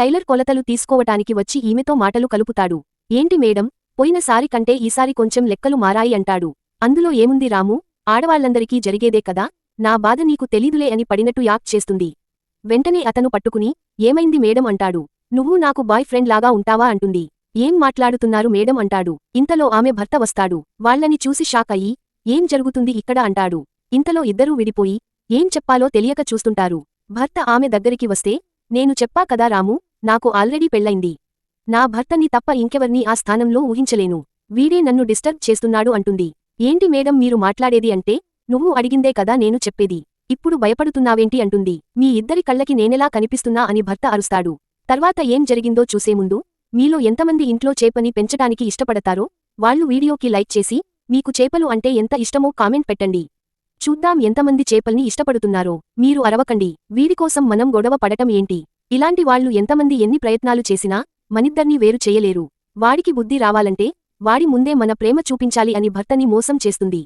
Tailor కొలతలు తీసుకోవటానికి వచ్చి ఈమెతో మాటలు కలుపుతాడు. ఏంటి మేడం పోయినసారి కంటే ఈసారి కొంచెం లెక్కలు మారాయి అంటాడు. అందులో ఏముంది రాము? ఆడవాళ్ళందరికీ జరిగేదే కదా? నా బాధ నీకు తెలీదులే అని పడినట్టు యాక్ చేస్తుంది. వెంటనే అతను పట్టుకుని ఏమైంది మేడం అంటాడు. నువ్వు నాకు బాయ్ ఫ్రెండ్ లాగా ఉంటావా అంటుంది. ఏం మాట్లాడుతున్నారు మేడం అంటాడు. ఇంతలో ఆమె భర్త వస్తాడు. వాళ్ళని చూసి షాక్ అయ్యి ఏం జరుగుతుంది ఇక్కడ అంటాడు. ఇంతలో ఇద్దరూ విడిపోయి ఏం చెప్పాలో తెలియక చూస్తుంటారు భర్త ఆమె దగ్గరికి వస్తే నేను చెప్పా కదా రాము నాకు ఆల్రెడీ పెళ్ళైంది నా భర్తని తప్ప ఇంకెవర్నీ ఆ స్థానంలో ఊహించలేను. వీడే నన్ను డిస్టర్బ్ చేస్తున్నాడు అంటుంది. ఏంటి మేడం మీరు మాట్లాడేది అంటే నువ్వు అడిగిందే కదా నేను చెప్పేది. ఇప్పుడు భయపడుతున్నావేంటి అంటుంది. మీ ఇద్దరి కళ్ళకి నేనెలా కనిపిస్తున్నా అని భర్త అరుస్తాడు. తర్వాత ఏం జరిగిందో చూసే ముందు మీలో ఎంతమంది ఇంట్లో చేపని పెంచటానికి ఇష్టపడతారో వాళ్ళు వీడియోకి లైక్ చేసి మీకు చేపలు అంటే ఎంత ఇష్టమో కామెంట్ పెట్టండి. చూద్దాం ఎంతమంది చేపల్ని ఇష్టపడుతున్నారో. మీరు అరవకండి. వీడికోసం మనం గొడవ పడటం ఏంటి? ఇలాంటి వాళ్ళు ఎంతమంది ఎన్ని ప్రయత్నాలు చేసినా మనిద్దర్నీ వేరు చేయలేరు. వాడికి బుద్ధి రావాలంటే వాడి ముందే మన ప్రేమ చూపించాలి అని భర్తని మోసం చేస్తుంది.